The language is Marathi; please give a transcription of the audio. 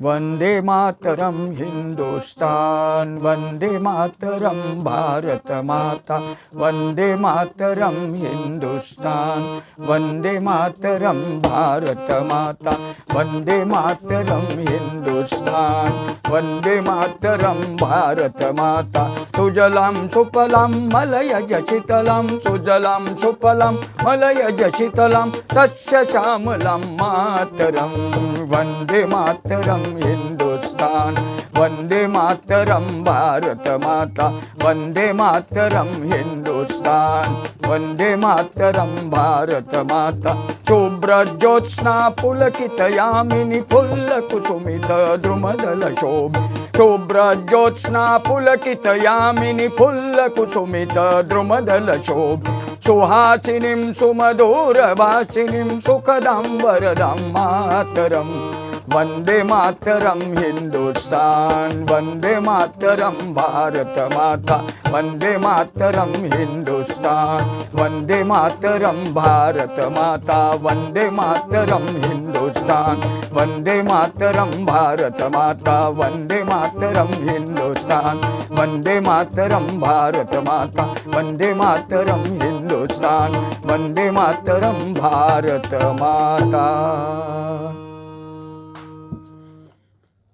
वंदे मातरम हिंदुस्तान वंदे मातरम भारत माता वंदे मातरम हिंदुस्तान वंदे मातरम भारत माता वंदे मातरम हिंदुस्तान वंदे मातरम भारत माता। सुजलां सुफलां मलयज शीतलां सुजलां सुफलां मलयज शीतलां तस्य श्यामलं मातरं वन्दे मातरं हिन्दुस्तान् वन्दे मातरं भारत माता वन्दे मातरं हिन्दुस्तान् वन्दे मातरं भारत माता शुभ्रज्योत्स्ना पुलकितयामिनि फुल्लकुसुमित द्रुमदल शोभ शुभ्रज्योत्स्ना पुलकितयामिनि फुल्लकुसुमित द्रुमदल शोभ सुहासिनीं सुमधुरभाषिणीं सुखदां वरदां मातरम् वन्दे मातरं हिंदुस्तान वन्दे मातरं भारत माता वन्दे मातरं हिंदुस्तान वन्दे मातरं भारत माता वन्दे मातरं हिंदुस्तान वन्दे मातरं भारत माता वन्दे मातरं हिंदुस्तान वन्दे मातरं भारत माता वन्दे मातरं हिंदुस्तान वन्दे मातरं भारत माता